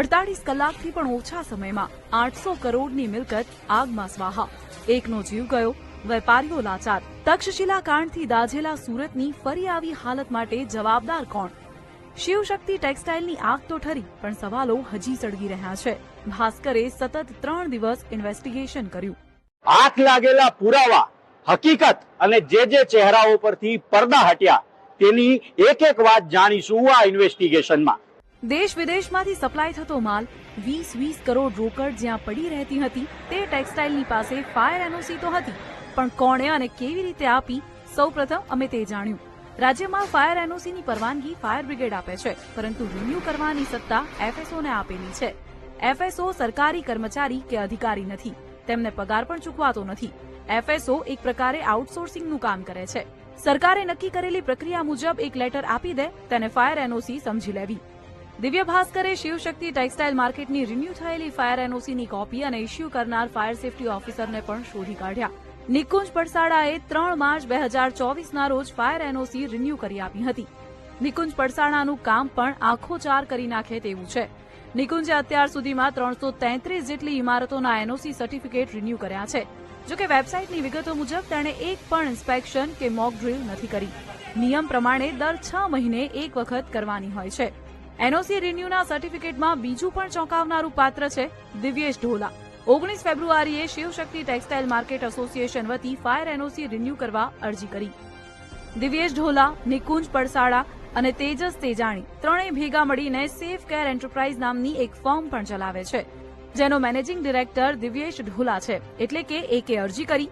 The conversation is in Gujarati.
અડતાલીસ કલાકથી પણ ઓછા સમયમાં આઠસો કરોડની મિલકત આગમાં સ્વાહા. એકનો જીવ ગયો, વેપારીઓ લાચાર. તક્ષશિલા કાંડથી દાઝેલા સુરતની ફરી આવી હાલત માટે જવાબદાર કોણ? શિવશક્તિ ટેક્સટાઇલની આગ તો ઠરી, પણ સવાલો હજી સળગી રહ્યા છે. ભાસ્કરે સતત ત્રણ દિવસ ઇન્વેસ્ટિગેશન કર્યું. આંખ લાગેલા પુરાવા, હકીકત અને જે જે ચહેરાઓ પરથી પડદા હટ્યા, તેની એક એક વાત જાણીશું આ ઇન્વેસ્ટિગેશનમાં. દેશ વિદેશમાંથી સપ્લાય થતો માલ વીસ વીસ કરોડ રોકડ જ્યાં પડી રહેતી હતી, તે ટેક્સટાઇલની પાસે ફાયર એનઓસી તો હતી, પણ કોણે અને કેવી રીતે આપી, સૌપ્રથમ અમે તે જાણ્યું. રાજ્યમાં ફાયર એનઓસીની પરવાનગી ફાયર બ્રિગેડ આપે છે, પરંતુ રિન્યુ કરવાની સત્તા એફએસઓને આપેલી છે. એફએસઓ સરકારી કર્મચારી કે અધિકારી નથી, તેમને પગાર પણ ચૂકવાતો નથી. એફએસઓ એક પ્રકારે આઉટસોર્સિંગનું કામ કરે છે. સરકારે નક્કી કરેલી પ્રક્રિયા મુજબ એક લેટર આપી દે, તેને ફાયર એનઓસી સમજી લેવી. દિવ્ય ભાસ્કરે શિવશક્તિ ટેક્સટાઇલ માર્કેટની રિન્યુ થયેલી ફાયર એનઓસીની કોપી અને ઇસ્યુ કરનાર ફાયર સેફટી ઓફિસરને પણ શોધી કાઢ્યા. નિકુંજ પડસાડાએ ત્રણ માર્ચ બે હજાર ચોવીસના રોજ ફાયર એનઓસી રિન્યુ કરી આપી હતી. નિકુંજ પડસાડાનું કામ પણ આંખો ચાર કરી નાખે તેવું છે. નિકુંજે અત્યાર સુધીમાં ત્રણસો તેત્રીસ જેટલી ઇમારતોના એનઓસી સર્ટિફિકેટ રિન્યુ કર્યા છે. જોકે વેબસાઇટની વિગતો મુજબ તેણે એક પણ ઇન્સ્પેક્શન કે મોક ડ્રીલ નથી કરી. નિયમ પ્રમાણે દર છ મહિને એક વખત કરવાની હોય છે. એનઓસી રિન્યુના સર્ટિફિકેટમાં બીજું પણ ચોંકાવનારું પાત્ર છે દિવ્યેશ ઢોલા. ઓગણીસ ફેબ્રુઆરીએ શિવશક્તિ ટેક્સટાઇલ માર્કેટ એસોસિએશન વતી ફાયર એનઓસી રિન્યુ કરવા અરજી કરી. દિવ્યેશ ઢોલા, નિકુંજ પડસાડા અને તેજસ તેજાણી ત્રણેય ભેગા મળીને સેફ કેર એન્ટરપ્રાઇઝ નામની એક ફર્મ પણ ચલાવે છે, જેનો મેનેજિંગ ડિરેક્ટર દિવ્યેશ ઢોલા છે, એટલે કે એકે અરજી કરી